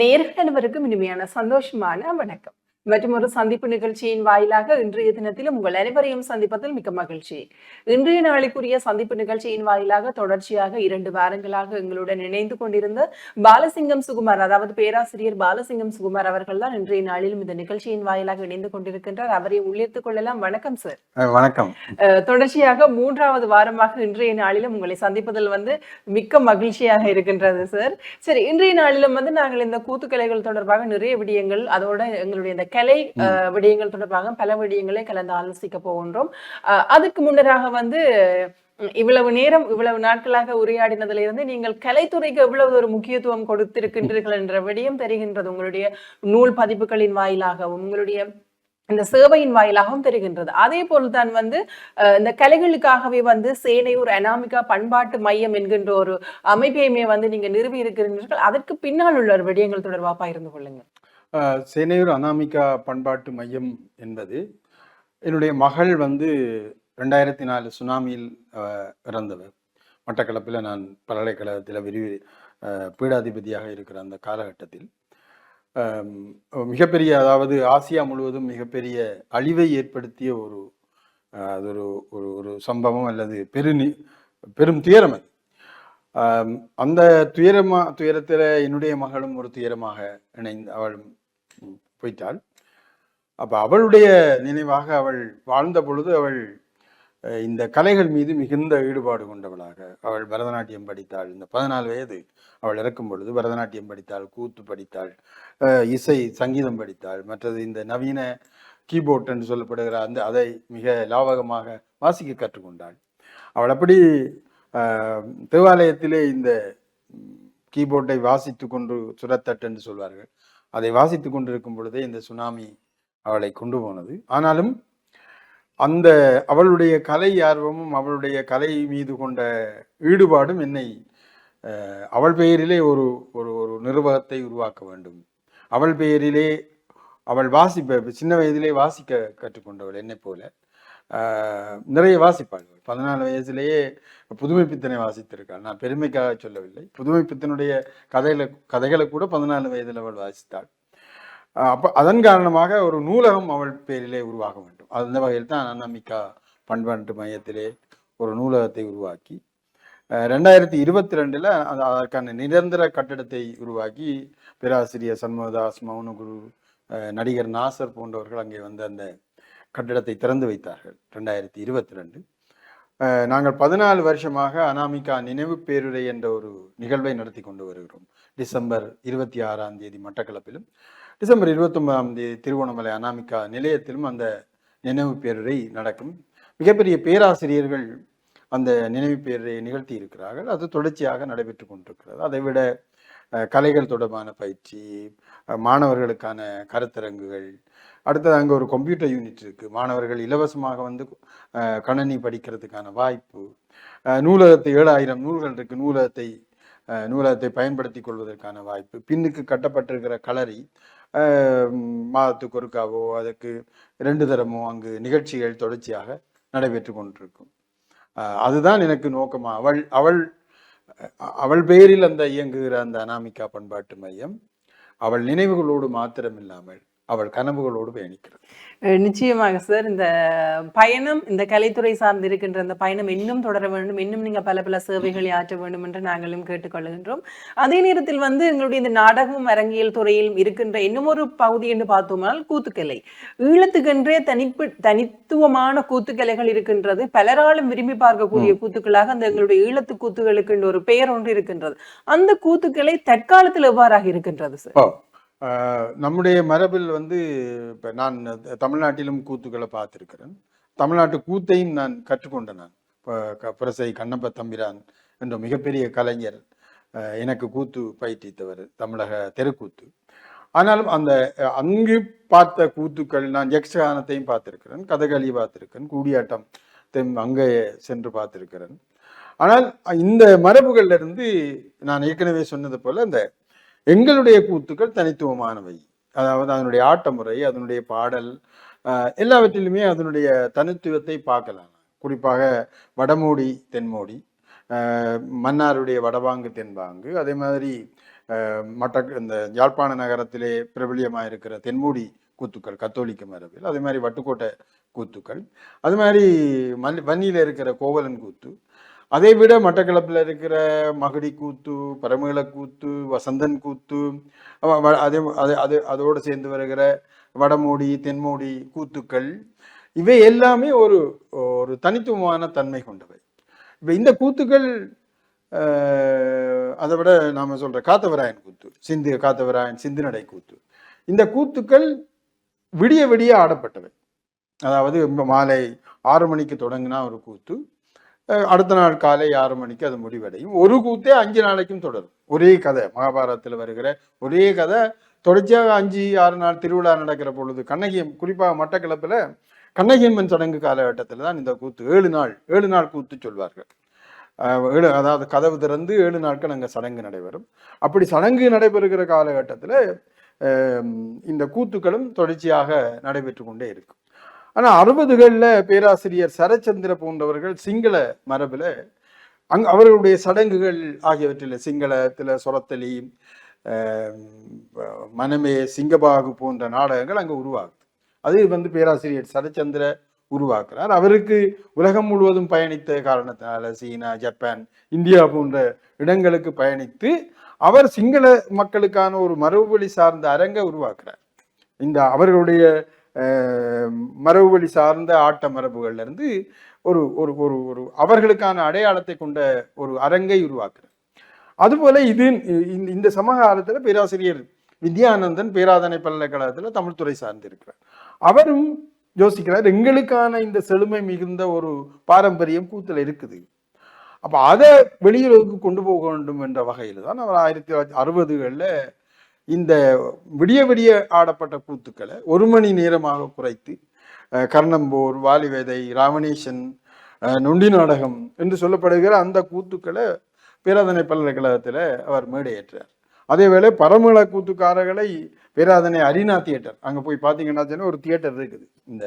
நேர்கள் அனைவருக்கும் இனிமையான சந்தோஷமான வணக்கம். மற்றும் ஒரு சந்திப்பு நிகழ்ச்சியின் வாயிலாக இன்றைய தினத்திலும் உங்கள் அனைவரையும் சந்திப்பதில் மிக்க மகிழ்ச்சி. இன்றைய நாளுக்குரிய சந்திப்பு நிகழ்ச்சியின் வாயிலாக தொடர்ச்சியாக இரண்டு வாரங்களாக எங்களுடன் இணைந்து கொண்டிருந்த பாலசிங்கம் சுகுமார் அதாவது பேராசிரியர் பாலசிங்கம் சுகுமார் அவர்கள் தான் இன்றைய நாளிலும் இந்த நிகழ்ச்சியின் வாயிலாக இணைந்து கொண்டிருக்கின்றார். அவரை உள்ளிருத்துக் கொள்ளலாம். வணக்கம் சார் வணக்கம். தொடர்ச்சியாக மூன்றாவது வாரமாக இன்றைய நாளிலும் உங்களை சந்திப்பதில் வந்து மிக்க மகிழ்ச்சியாக இருக்கின்றது சார் சரி இன்றைய நாளிலும் வந்து நாங்கள் இந்த கூத்துக்கலைகள் தொடர்பாக நிறைய விடயங்கள் அதோட எங்களுடைய இந்த கலை விடயங்கள் தொடர்பாக பல விடயங்களை கலந்து ஆலோசிக்க போகின்றோம். அதுக்கு முன்னராக வந்து இவ்வளவு நேரம் இவ்வளவு நாட்களாக உரையாடினதுல இருந்து நீங்கள் கலைத்துறைக்கு எவ்வளவு ஒரு முக்கியத்துவம் கொடுத்திருக்கின்றீர்கள் என்ற விடயம் தெரிகின்றது உங்களுடைய நூல் பதிப்புகளின் வாயிலாகவும் உங்களுடைய இந்த சேவையின் வாயிலாகவும் தெரிகின்றது. அதே போல்தான் வந்து இந்த கலைகளுக்காகவே வந்து சேனையூர் அனாமிகா பண்பாட்டு மையம் என்கின்ற ஒரு அமைப்பையுமே வந்து நீங்க நிறுவி இருக்கிறீர்கள் அதற்கு பின்னால் உள்ள ஒரு விடயங்கள் தொடர்பாக பகிர்ந்து கொள்ளுங்க சென்னையூர் சேனையூர் அனாமிகா பண்பாட்டு மையம் என்பது என்னுடைய மகள் வந்து ரெண்டாயிரத்தி நாலு சுனாமியில் இறந்தவர். மட்டக்களப்பில் நான் பல்கலைக்கழகத்தில் விரிவு பீடாதிபதியாக இருக்கிற அந்த காலகட்டத்தில். மிகப்பெரிய அதாவது ஆசியா முழுவதும் மிகப்பெரிய அழிவை ஏற்படுத்திய ஒரு அது ஒரு ஒரு ஒரு சம்பவம் அல்லது பெருநி பெரும் துயரம் அது. அந்த துயரமா துயரத்தில் என்னுடைய மகளும் ஒரு துயரமாக இணைந்து அவளும் ம், போயிட்டாள் அவளுடைய நினைவாக அவள் வாழ்ந்த பொழுது அவள் இந்த கலைகள் மீது மிகுந்த ஈடுபாடு கொண்டவளாக. அவள் பரதநாட்டியம் படித்தாள். இந்த பதினாலு வயது அவள் இறக்கும் பொழுது பரதநாட்டியம் படித்தாள் கூத்து படித்தாள் இசை சங்கீதம் படித்தாள். மற்றது இந்த நவீன கீபோர்ட் என்று சொல்லப்படுகிற அந்த அதை மிக லாவகமாக வாசிக்க கற்றுக்கொண்டாள். அவள் அப்படி ஆஹ், தேவாலயத்திலே இந்த கீபோர்டை வாசித்து கொண்டு சுரத்தட்டு என்று சொல்வார்கள். அதை வாசித்து கொண்டிருக்கும் பொழுதே இந்த சுனாமி அவளை கொண்டு போனது. ஆனாலும் அந்த அவளுடைய கலை ஆர்வமும் அவளுடைய கலை மீது கொண்ட ஈடுபாடும் என்னை அவள் பெயரிலே ஒரு ஒரு ஒரு நிர்வாகத்தை உருவாக்க வேண்டும். அவள் பெயரிலே அவள் வாசிப்ப சின்ன வயதிலே வாசிக்க கற்றுக்கொண்டவள் என்னை போல. நிறைய வாசிப்பாள் பதினாலு வயசுலேயே புதுமை பித்தனை வாசித்திருக்காள் நான் பெருமைக்காக சொல்லவில்லை. புதுமை பித்தனுடைய கதையில கதைகளை கூட பதினாலு வயதில் அவள் வாசித்தாள். அப்போ அதன் காரணமாக ஒரு நூலகம் அவள் பேரிலே உருவாக வேண்டும். அந்த வகையில் தான் அனாமிகா பண்பாட்டு மையத்திலே ஒரு நூலகத்தை உருவாக்கி ரெண்டாயிரத்தி இருபத்தி ரெண்டில் அந்த அதற்கான நிரந்தர கட்டடத்தை உருவாக்கி பேராசிரியர் சண்முகதாஸ் மௌனகுரு நடிகர் நாசர் போன்றவர்கள் அங்கே வந்து அந்த கட்டடத்தை திறந்து வைத்தார்கள். ரெண்டாயிரத்தி இருபத்தி ரெண்டு நாங்கள் பதினாலு வருஷமாக அனாமிகா நினைவு பேருரை என்ற ஒரு நிகழ்வை நடத்தி கொண்டு வருகிறோம். டிசம்பர் இருபத்தி ஆறாம் தேதி மட்டக்களப்பிலும் டிசம்பர் இருபத்தொன்பதாம் தேதி திருவோணமலை அனாமிகா நிலையத்திலும் அந்த நினைவு பேருரை நடக்கும். மிகப்பெரிய பேராசிரியர்கள் அந்த நினைவு பேரை நிகழ்த்தி இருக்கிறார்கள். அது தொடர்ச்சியாக நடைபெற்று கொண்டிருக்கிறது. அதை விட கலைகள் தொடர்பான பயிற்சி மாணவர்களுக்கான கருத்தரங்குகள் அடுத்தது அங்கே ஒரு கம்ப்யூட்டர் யூனிட் இருக்குது மாணவர்கள் இலவசமாக வந்து கணனி படிக்கிறதுக்கான வாய்ப்பு. நூலகத்தை ஏழாயிரம் நூல்கள் இருக்கு. நூலகத்தை நூலகத்தை பயன்படுத்தி கொள்வதற்கான வாய்ப்பு. பின்னுக்கு கட்டப்பட்டிருக்கிற களரி மாதத்துக்கு ஒருக்காவோ அதுக்கு ரெண்டு தரமோ அங்கு நிகழ்ச்சிகள் தொடர்ச்சியாக நடைபெற்று கொண்டிருக்கும். அதுதான் எனக்கு நோக்கமா. அவள் அவள் அவள் பெயரில் அந்த இயங்குகிற அந்த அனாமிகா பண்பாட்டு மையம். அவள் நினைவுகளோடு மாத்திரமில்லாமல் அவள் கனவுகளோடு பயணிக்கிறது. நிச்சயமாக சார் இந்த பயணம் இந்த கலைத்துறை சார்ந்து இருக்கின்ற இந்த பயணம் இன்னும் தொடர வேண்டும். இன்னும் நீங்க பல பல சேவைகளை ஆற்ற வேண்டும் என்று நாங்களும் கேட்டுக்கொள்கின்றோம். அதே நேரத்தில் வந்து எங்களுடைய இந்த நாடகம் அரங்கியல் துறையில் இருக்கின்ற இன்னும் ஒரு பகுதி என்று பார்த்தோம்னால் கூத்துக்கலை. ஈழத்துக்கென்றே தனிப்பு தனித்துவமான கூத்துக்கலைகள் இருக்கின்றது. பலராலும் விரும்பி பார்க்கக்கூடிய கூத்துக்களாக அந்த எங்களுடைய ஈழத்து கூத்துகளுக்கு ஒரு பெயர் ஒன்று இருக்கின்றது. அந்த கூத்துக்களை தற்காலத்தில் எவ்வாறாக இருக்கின்றது சார் நம்முடைய மரபில் வந்து இப்போ நான் தமிழ்நாட்டிலும் கூத்துக்களை பார்த்துருக்கிறேன். தமிழ்நாட்டு கூத்தையும் நான் கற்றுக்கொண்டேன் நான். இப்போ க- புரசை கண்ணப்ப தம்பிரான் என்ற மிகப்பெரிய கலைஞர் எனக்கு கூத்து பயிற்றுவித்தவர் தமிழக தெருக்கூத்து. ஆனாலும் அந்த அங்கு பார்த்த கூத்துக்கள் நான் யக்ஷகானத்தையும் பார்த்துருக்கிறேன் கதகளி பார்த்துருக்கேன் கூடியாட்டம் தெம் அங்கே சென்று பார்த்துருக்கிறேன். ஆனால் இந்த மரபுகள்ல இருந்து நான் ஏற்கனவே சொன்னது போல இந்த எங்களுடைய கூத்துக்கள் தனித்துவமானவை. அதாவது அதனுடைய ஆட்ட முறை அதனுடைய பாடல் எல்லாவற்றிலுமே அதனுடைய தனித்துவத்தை பார்க்கலாம். குறிப்பாக வடமோடி தென்மோடி மன்னாருடைய வடபாங்கு தென்பாங்கு அதே மாதிரி மட்ட இந்த யாழ்ப்பாண நகரத்திலே பிரபலியமாக இருக்கிற தென்மூடி கூத்துக்கள் கத்தோலிக்க மரபில் அதே மாதிரி வட்டுக்கோட்டை கூத்துக்கள் அது மாதிரி மல் வன்னியில் இருக்கிற கோவலன் கூத்து அதை விட மட்டக்களப்பில் இருக்கிற மகுடி கூத்து பரமேள கூத்து வசந்தன் கூத்து அதே அது அது அதோடு சேர்ந்து வருகிற வடமோடி தென்மோடி கூத்துக்கள் இவை எல்லாமே ஒரு ஒரு தனித்துவமான தன்மை கொண்டவை. இப்போ இந்த கூத்துக்கள் அதை விட நாம சொல்கிற காத்தவராயன் கூத்து சிந்து காத்தவராயன் சிந்து நடை கூத்து இந்த கூத்துக்கள் விடிய விடிய ஆடப்பட்டவை. அதாவது மாலை ஆறு மணிக்கு தொடங்கினா ஒரு கூத்து அடுத்த நாள் காலை ஆறு மணிக்கு அது முடிவடையும். ஒரு கூத்தே அஞ்சு நாளைக்கும் தொடரும். ஒரே கதை மகாபாரதத்தில் வருகிற ஒரே கதை. தொடர்ச்சியாக அஞ்சு ஆறு நாள் திருவிழா நடக்கிற பொழுது கண்ணகியம் குறிப்பாக மட்டக்களப்பில் கண்ணகியம்மன் சடங்கு காலகட்டத்தில் தான் இந்த கூத்து ஏழு நாள் ஏழு நாள் கூத்து சொல்வார்கள். ஏழு அதாவது கதவு திறந்து ஏழு நாட்கள் அங்கே சடங்கு நடைபெறும். அப்படி சடங்கு நடைபெறுகிற காலகட்டத்தில் இந்த கூத்துக்களும் தொடர்ச்சியாக நடைபெற்று கொண்டே இருக்கும். ஆனால் அறுபதுகளில் பேராசிரியர் சரச்சந்திர போன்றவர்கள் சிங்கள மரபில் அங் அவர்களுடைய சடங்குகள் ஆகியவற்றில் சிங்களத்தில் சொரத்தலி மனமே சிங்கபாகு போன்ற நாடகங்கள் அங்கே உருவாகுது. அது வந்து பேராசிரியர் சரச்சந்திர உருவாக்குறார். அவருக்கு உலகம் முழுவதும் பயணித்த காரணத்தினால சீனா ஜப்பான் இந்தியா போன்ற இடங்களுக்கு பயணித்து அவர் சிங்கள மக்களுக்கான ஒரு மரபுவழி சார்ந்த அரங்கை உருவாக்குறார். இந்த அவர்களுடைய மரபுவழி சார்ந்த ஆட்ட மரபுகள்ல இருந்து ஒரு ஒரு ஒரு ஒரு அவர்களுக்கான அடையாளத்தை கொண்ட ஒரு அரங்கை உருவாக்குறார் அதுபோல இது இந்த- இந்த சமகாலத்தில் பேராசிரியர் வித்யானந்தன் பேராதனை பல்கலைக்கழகத்தில் தமிழ்துறை சார்ந்திருக்கிறார். அவரும் யோசிக்கிறார் எங்களுக்கான இந்த செழுமை மிகுந்த ஒரு பாரம்பரியம் கூத்துல இருக்குது. அப்ப அதை வெளியுறவுக்கு கொண்டு போக வேண்டும் என்ற வகையில் தான் அவர் ஆயிரத்தி தொள்ளாயிரத்தி அறுபதுகளில் இந்த விடிய விடிய ஆடப்பட்ட கூத்துக்களை ஒரு மணி நேரமாக குறைத்து கர்ணம்போர் வாலிவேதை ராவணேசன் நொண்டி நாடகம் என்று சொல்லப்படுகிற அந்த கூத்துக்களை பேராதனை பல்கலைக்கழகத்தில் அவர் மேடையேற்றார். அதேவேளை பரமள கூத்துக்காரர்களை பேராதனை அரினா தியேட்டர் அங்கே போய் பார்த்தீங்கன்னா சொன்னா ஒரு தியேட்டர் இருக்குது. இந்த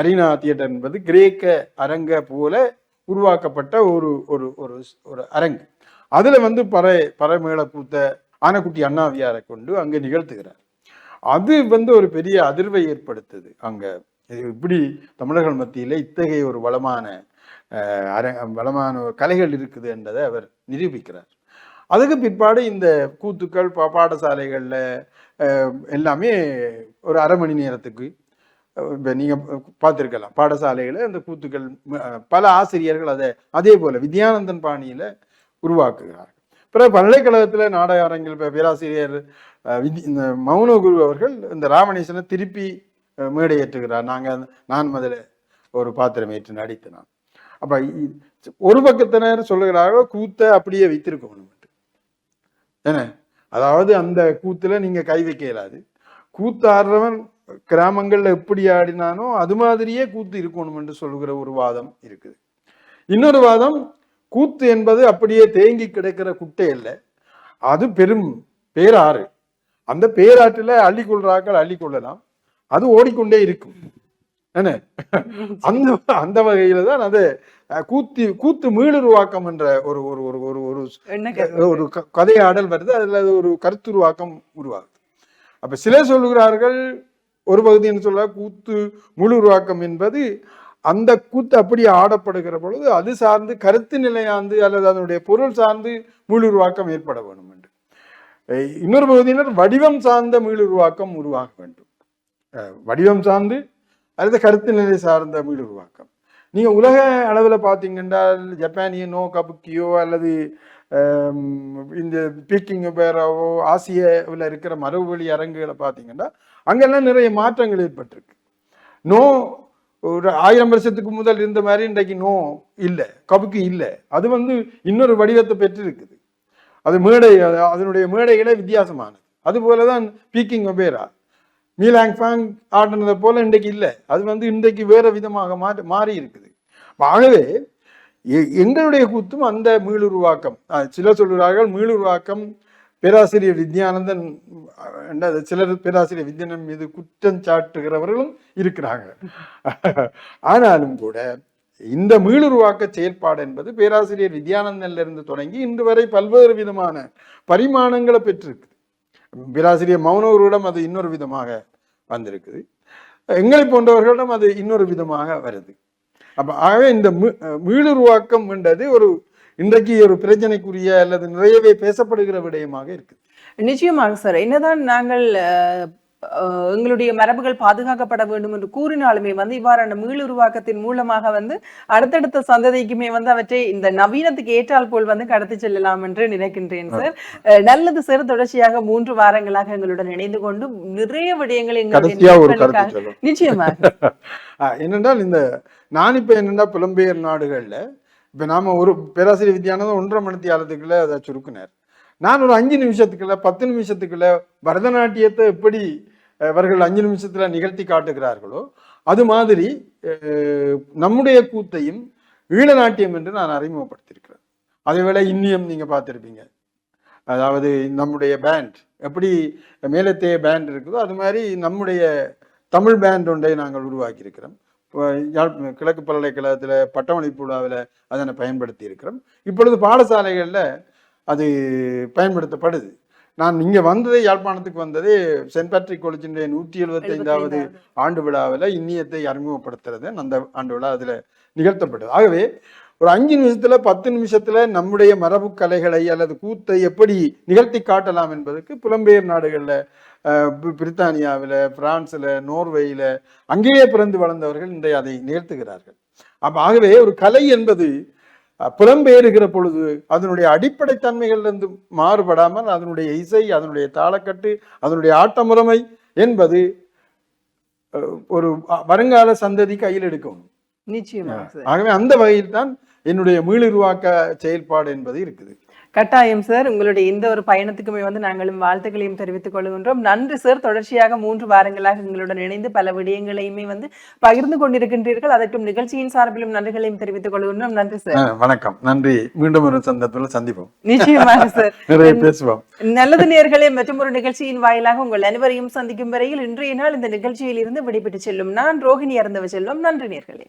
அரினா தியேட்டர் என்பது கிரேக்க அரங்க போல உருவாக்கப்பட்ட ஒரு ஒரு ஒரு ஒரு அரங்கு. அதில் வந்து பறை பரமேள கூத்த ஆனக்குட்டி அண்ணாவியாரை கொண்டு அங்கே நிகழ்த்துகிறார். அது வந்து ஒரு பெரிய அதிர்வை ஏற்படுத்துது. அங்கே இப்படி தமிழர்கள் மத்தியில் இத்தகைய ஒரு வளமான அஹ், அர வளமான ஒரு கலைகள் இருக்குது என்றதை அவர் நிரூபிக்கிறார். அதுக்கு பிற்பாடு இந்த கூத்துக்கள் பா பாடசாலைகளில் எல்லாமே ஒரு அரை மணி நேரத்துக்கு இப்போ நீங்கள் பார்த்துருக்கலாம் பாடசாலையில் அந்த கூத்துக்கள் பல ஆசிரியர்கள் அதை அதே போல் வித்யானந்தன் பாணியில் உருவாக்குகிறார் பிறகு பல்கலைக்கழகத்தில் நாடக அரங்கில் இப்போ பேராசிரியர் அஹ், வித் இந்த மௌனகுரு அவர்கள் இந்த ராமணேசனை திருப்பி மேடையேற்றுகிறார். நாங்கள் நான் முதல்ல ஒரு பாத்திரம் ஏற்று நடித்து நான். அப்போ ஒரு பக்கத்தினர் சொல்லுகிறார்கள் கூத்தை அப்படியே வைத்திருக்கணும் ஏன்னா அதாவது அந்த கூத்துல நீங்க கை வைக்க இயலாது. கூத்தாடுறவன் கிராமங்கள்ல எப்படி ஆடினானோ அது மாதிரியே கூத்து இருக்கணும் என்று சொல்லுகிற ஒரு வாதம் இருக்குது. இன்னொரு வாதம் கூத்து என்பது அப்படியே தேங்கி கிடக்கிற குட்டை அல்ல. அது பெரும் பேராறு. அந்த பேராற்றில் அள்ளிக்கொள்றாக்கள் அள்ளிக்கொள்ளலாம் அது ஓடிக்கொண்டே இருக்கும். என்ன? அந்த அந்த வகையில தான் அது கூத்தி கூத்து மீளுருவாக்கம் என்ற ஒரு ஒரு ஒரு ஒரு ஒரு ஒரு கதையாடல் வருது. அதுல அது ஒரு கருத்துருவாக்கம் உருவாகுது. அப்ப சிலர் சொல்லுகிறார்கள் ஒரு பகுதி என்ன சொல்ற கூத்து முழு உருவாக்கம் என்பது அந்த கூத்து அப்படி ஆடப்படுகிற பொழுது அது சார்ந்து கருத்து நிலையாந்து அல்லது அதனுடைய பொருள் சார்ந்து மீளுருவாக்கம் உருவாக்கம் ஏற்பட வேண்டும் என்று. இன்னொரு பகுதியினர் வடிவம் சார்ந்த மீளுருவாக்கம் உருவாக வேண்டும். வடிவம் சார்ந்து அல்லது கருத்து நிலை சார்ந்த மீளுருவாக்கம். நீங்கள் நீங்க உலக அளவில் பார்த்தீங்கன்னா ஜப்பானியனோ கபுக்கியோ அல்லது இந்த பீக்கிங் பேராவோ ஆசியாவில் இருக்கிற மரபுவழி அரங்குகளை பார்த்தீங்கன்னா அங்கெல்லாம் நிறைய மாற்றங்கள் ஏற்பட்டிருக்கு. நோ ஒரு ஆயிரம் வருஷத்துக்கு முதல் இருந்த மாதிரி இன்றைக்கு நோ இல்லை கபுக்கு இல்லை. அது வந்து இன்னொரு வடிவத்தை பெற்றிருக்குது. அது மேடை அது- அதனுடைய மேடைகளே வித்தியாசமானது. அதுபோல தான் பீக்கிங் ஒபேரா மீலாங் ஃபேங் ஆடினதை போல இன்றைக்கு இல்லை. அது வந்து இன்றைக்கு வேற விதமாக மாறி மாறி இருக்குது. ஆகவே எ- எங்களுடைய கூத்தும் அந்த மீளுருவாக்கம். அஹ் சிலர் சொல்கிறார்கள் மீளுருவாக்கம் பேராசிரியர் வித்யானந்தன் என்ன, சிலர் பேராசிரியர் வித்யானந்தன் மீது குற்றம் சாட்டுகிறவர்களும் இருக்கிறாங்க. ஆனாலும் கூட இந்த மீளுருவாக்க செயற்பாடு என்பது பேராசிரியர் வித்யானந்தன்ல இருந்து தொடங்கி இன்று வரை பல்வேறு விதமான பரிமாணங்களை பெற்றிருக்கு பேராசிரியர் மௌனவர்களிடம் அது இன்னொரு விதமாக வந்திருக்குது. எங்களை போன்றவர்களிடம் அது இன்னொரு விதமாக வருது. அப்ப ஆகவே இந்த மீ- மீளுருவாக்கம் என்றது ஒரு இன்றைக்கு ஒரு பிரச்சனைக்குரிய அல்லது நிறையவே பேசப்படுகிற விடயமாக இருக்குது. நிச்சயமாக சார். என்னதான் நாங்கள் எங்களுடைய மரபுகள் பாதுகாக்கப்பட வேண்டும் என்று கூறினாலுமே வந்து இவ்வாறான மீளுருவாக்கத்தின் மூலமாக வந்து அடுத்தடுத்த சந்ததிக்குமே வந்து அவற்றை இந்த நவீனத்துக்கு ஏற்றால் போல் வந்து கடத்தி செல்லலாம் என்று நினைக்கின்றேன் சார். நல்லது சார் தொடர்ச்சியாக மூன்று வாரங்களாக எங்களுடன் இணைந்து கொண்டு நிறைய விடயங்களை எங்களுடைய நிச்சயமாக. என்னென்றால் இந்த நான் இப்ப என்னென்னா புலம்பெயர் நாடுகள்ல இப்போ நாம ஒரு பேராசிரியர் வித்யானந்தம் ஒன்றரை மணி காலத்துக்குள்ள அதை சுருக்குனார். நான் ஒரு அஞ்சு நிமிஷத்துக்குள்ள பத்து நிமிஷத்துக்குள்ள பரதநாட்டியத்தை எப்படி அவர்கள் அஞ்சு நிமிஷத்துல நிகழ்த்தி காட்டுகிறார்களோ அது மாதிரி நம்முடைய கூத்தையும் ஈழநாட்டியம் என்று நான் அறிமுகப்படுத்தியிருக்கிறேன். அதேவேளை இன்னியம் நீங்க பார்த்துருப்பீங்க. அதாவது நம்முடைய பேண்ட் எப்படி மேலத்தைய பேண்ட் இருக்குதோ அது மாதிரி நம்முடைய தமிழ் பேண்ட் ஒன்றை நாங்கள் உருவாக்கியிருக்கிறோம். கிழக்கு பல்கலைக்கழகத்தில் பட்டமளிப்பு விழாவில் அதனை பயன்படுத்தி இருக்கிறோம் இப்பொழுது பாடசாலைகளில் அது பயன்படுத்தப்படுது. நான் இங்கே வந்ததே யாழ்ப்பாணத்துக்கு வந்ததே சென்ட் பேட்ரிக் காலேஜினுடைய நூற்றி எழுபத்தைந்தாவது. ஆண்டு விழாவில் இன்னியத்தை அறிமுகப்படுத்துறது அந்த ஆண்டு விழா அதில் நிகழ்த்தப்பட்டது. ஆகவே ஒரு அஞ்சு நிமிஷத்துல பத்து நிமிஷத்துல நம்முடைய மரபு கலைகளை அல்லது கூத்தை எப்படி நிகழ்த்தி காட்டலாம் என்பதற்கு புலம்பெயர் நாடுகள்ல பிரித்தானியாவில பிரான்ஸ்ல நோர்வேயில அங்கேயே பிறந்து வளர்ந்தவர்கள் இன்றைய அதை நிகழ்த்துகிறார்கள் அப்ப ஆகவே ஒரு கலை என்பது புலம்பெயருகிற பொழுது அதனுடைய அடிப்படை தன்மைகளிலிருந்து மாறுபடாமல் அதனுடைய இசை அதனுடைய தாளக்கட்டு அதனுடைய ஆட்ட முறைமை என்பது ஒரு வருங்கால சந்ததி கையில் எடுக்கும். நிச்சயமாக ஆகவே அந்த வகையில் தான் என்னுடைய மீளுருவாக்க செயல்பாடு என்பது இருக்குது. கட்டாயம் சார் உங்களுடைய இந்த ஒரு பயணத்துக்குமே வந்து நாங்களும் வாழ்த்துக்களையும் தெரிவித்துக் கொள்கின்றோம். நன்றி சார் தொடர்ச்சியாக மூன்று வாரங்களாக எங்களுடன் இணைந்து பல விடயங்களையுமே வந்து பகிர்ந்து கொண்டிருக்கின்றீர்கள். அதற்கும் நிகழ்ச்சியின் சார்பிலும் நன்றிகளையும் தெரிவித்துக் கொள்கின்றோம். நன்றி சார் வணக்கம். நன்றி. மீண்டும் ஒரு சந்தர்ப்பத்தில் சந்திப்போம். நிச்சயமாக சார் நிறைய பேசுவோம். நல்லது நேர்களே மற்றும் ஒரு நிகழ்ச்சியின் வாயிலாக உங்கள் அனைவரையும் சந்திக்கும் வரையில் இன்றைய நாள் இந்த நிகழ்ச்சியில் இருந்து விடைபெற்று செல்லும். நான் ரோஹிணி அறந்தவ செல்வம். நன்றி நேர்களே.